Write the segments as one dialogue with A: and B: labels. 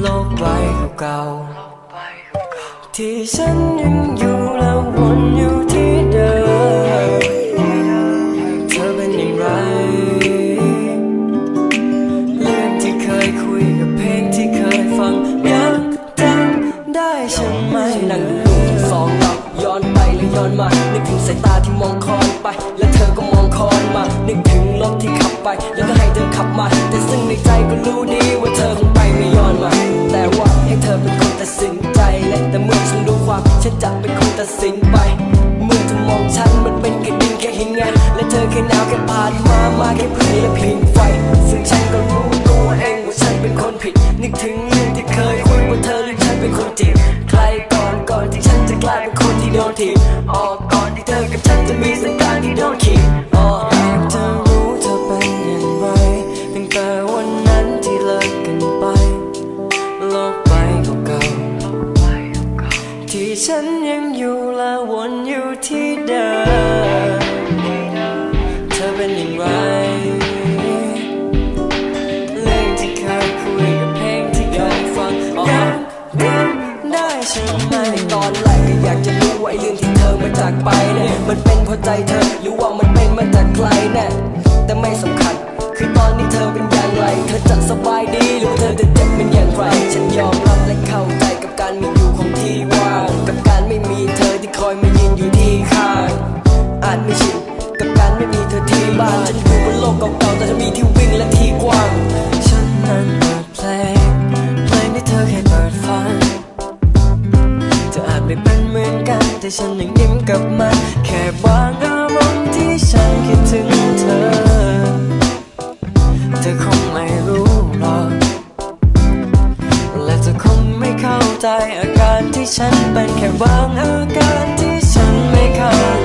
A: โลกใบเก่าที่ฉันยังอยู่และวนอยู่ที่เดิมเธอเป็นอย่างไรเรื่องที่เคยคุยกับเพลงที่เคยฟังยังจำได้ใช่ไหมนั่งดูสองเราย้อนไปและย้อนมา นึกถึงสายตาที่มองคอนไป และเธอก็มองคอนมา นึกถึงรถที่ขับไป แล้วก็ให้เธอขับมา แต่ซึ่งในใจก็รู้ดี สินไป เมื่อเธอมองฉันมันเป็นแค่ดินแค่หินไง และเธอแค่หนาวแค่ผ่านมา มาแค่พื้นและพิงไฟ ซึ่งฉันก็รู้ตัวเองว่าฉันเป็นคนผิด นึกถึงเรื่องที่เคยคุยว่าเธอหรือฉันเป็นคนจริงใครก่อนก่อนที่ฉันจะกลายเป็นคนที่โดนถีบออกก่อนที่เธอกับฉันจะมีสัญ ที่เดิม เธอเป็นอย่างไร เรื่องที่เคยคุยกับเพลงที่เคยฟังยังยังได้ใช่ไหมในตอนแรกก็อยากจะรู้ว่าไอ้เรื่องที่เธอมาจากไปเนี่ยมันเป็นเพราะใจเธอหรือว่ามันเป็นมาจากใครแน่แต่ไม่สำคัญ คือตอนนี้เธอเป็นอย่างไร เธอจะสบายดีหรือเธอจะเจ็บเป็นอย่างไร ฉันยอมรับ ที่ฉันยังยิ้มกับมันแค่บางอารมณ์ที่ฉันคิดถึงเธอ เธอคงไม่รู้หรอก และเธอคงไม่เข้าใจอาการที่ฉันเป็นแค่บางอาการที่ฉันไม่เข้า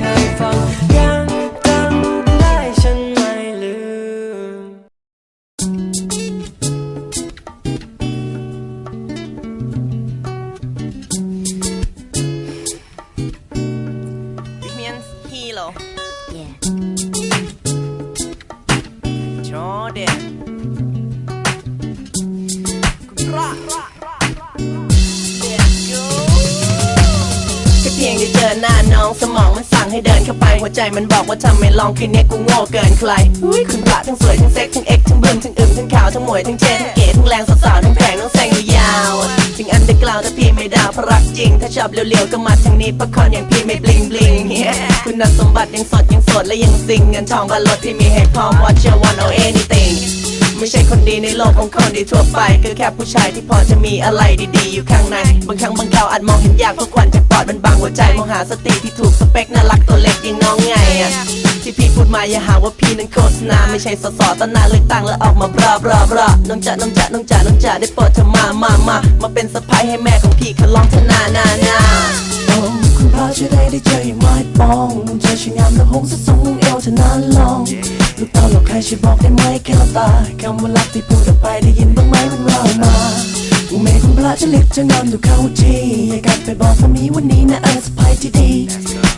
A: กั
B: ให้เดินเข้าไป หัวใจมันบอกว่าทำไม่ลองคืนนี้กูโง่เกินใครอุ้ยคุณพระทั้งสวยทั้งเซ็กทั้งเอ็กทั้งบึมทั้งอึมทั้งขาวทั้งหมวยทั้งเจทั้งเก๋ทั้งแรงสาวๆทั้งแพงทั้งแซงยาวๆถึงอันเดอร์กราวแต่พี่ไม่ดาวเพราะรักจริง ถ้าชอบเร็วๆก็มาทางนี้เพราะคนอย่างพี่ไม่บลิงบลิงคุณสมบัติยังสดยังโสดและยังซิงเงินทองก็ลดที่มีให้พร้อม What you want or anything ไม่ใช่คนดีในโลกของคนดีทั่วไปก็แค่ผู้ชายที่พอจะมีอะไรดีๆ อยู่ข้างใน บางครั้งบางคราวอาจมองเห็นยากเพราะควันจากปอดมันบังหัวใจมองหาสติที่ถูกสเปคน่ารักตัวเล็กย่งน้องไงอะที่พี่พูดมาอย่าหาว่าพี่นั้นโฆษณาไม่ใช่สสตนหนาเลือกตั้งแล้วออกมาบลาบลาบลาน้องจ๋าน้องจ๋าน้องจ๋าน้องจ๋าได้โปรดเธอมามามามาเป็นสะพ้ายให้แม่ของพี่ขอลองเธอนานานา
C: โอ้คุณพระช่วยได้ได้เจออย่างไม้ปองเธอช่างงามและหงสะสมนุ่งเอวเธอนั้นลอง ลูกเต้าหลอกใครช่วยบอกได้ไหมแค่เราตาคำว่ารักที่พูดออกไปได้ยินบ้างไหมมันเรามาอุเมฆคุณพระจะเล็กจะงามดูเข้าทีอย่ากลับไปบอกว่ามีวันนี้นะเออสะพายที่ดี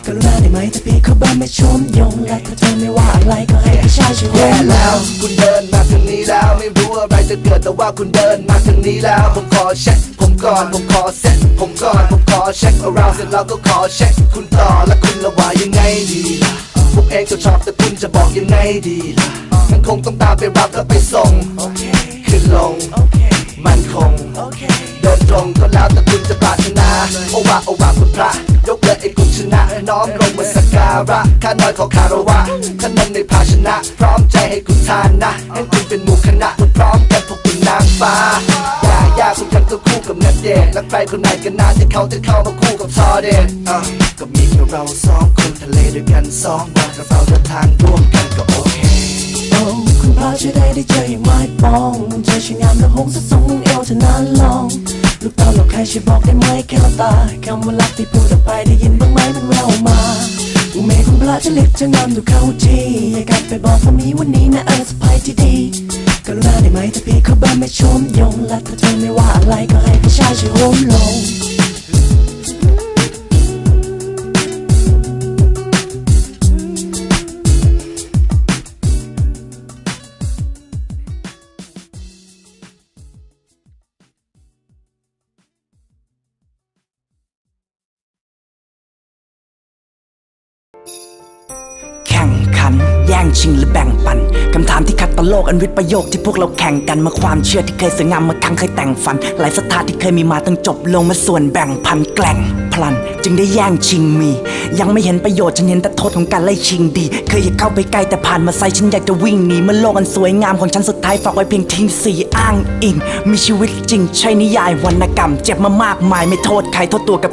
C: กรุณาได้ไหมถ้าพี่เขาบ้านไม่ชมยงและถ้าเธอไม่ว่าอะไรก็ให้พี่ชายช่วย
D: แย่
C: แล้วว
D: คุณเดินมาทางนี้แล้วไม่รู้อะไรจะเกิดแต่ว่าคุณเดินมาทางนี้แล้ว ผมขอเช็คผมก่อนผมขอเซ็ตผมก่อนผมขอเช็ค around เสร็จแล้วก็ขอเช็คคุณต่อและคุณละว่ายังไงดีล่ะ ผมเองก็ชอบแต่คุณจะบอกยังไงดีล่ะมันคงต้องตามไปรับแล้วไปส่ง ขึ้นลง มันคง เดินตรงก็แล้วแต่คุณจะปรารถนา โอวาโอวาคุณพระ ยกเลยไอ้คุณชนะ น้อมลงมาสักการะ ข้าน้อยขอคารวะข้านมในภาชนะ พร้อมใจให้คุณทานนะ ให้คุณเป็นหมู่คณะพร้อมกันพวกคุณนางฟ้า เดทและใครคนไหนกันนานที่เขาจะเข้ามาคู่กับทอเดนอะก็มีแค่เราสองคนทะเลด้วยกันสองวันถ้าเราเดินทางร่วมกันก็โอเค
C: โอ้คุณพระช่วยได้ได้เจออย่างไม้ปองเธอช่างงามและหงสะสมเอวเธอนั้นลองลูกเต้าหลอกใครช่วยบอกได้ไหมแก้วตาคำว่ารักที่พูดออกไปได้ยินบ้างไหมมันแววมาอุเมฆคุณพระจะเล็กจะงามดูเข้าทีอย่ากลับไปบอกว่ามีวันนี้นะเออสบายที่ดีกรุณาได้ไหมถ้าพี่เขาบ้าไม่ชมยงและถ้าเธอไม่ว่าอะไรก็ให้ พี่ชาย
E: ขัน แย่งชิงหรือแบ่งปันคำถามที่คัดตะโลกอันวิทย์ประโยคที่พวกเราแข่งกันมาความเชื่อที่เคยสวยงามมาครั้งเคยแต่งฝัน หลายสถานที่เคยมีมาตั้งจบลงมาส่วนแบ่งพันแกล้งพลัน จึงได้แย่งชิงมี ยังไม่เห็นประโยชน์ฉันเห็นแต่โทษของการไล่ชิงดี เคยอยากเข้าไปใกล้แต่ผ่านมาไซฉันอยากจะวิ่งหนีเมื่อโลกอันสวยงามของฉันสุดท้ายฝากไว้เพียงทิ้งสีอ้างอิงมีชีวิตจริง ใช่นิยายวรรณกรรม เจ็บมามากมายไม่โทษใครโทษตัวกับ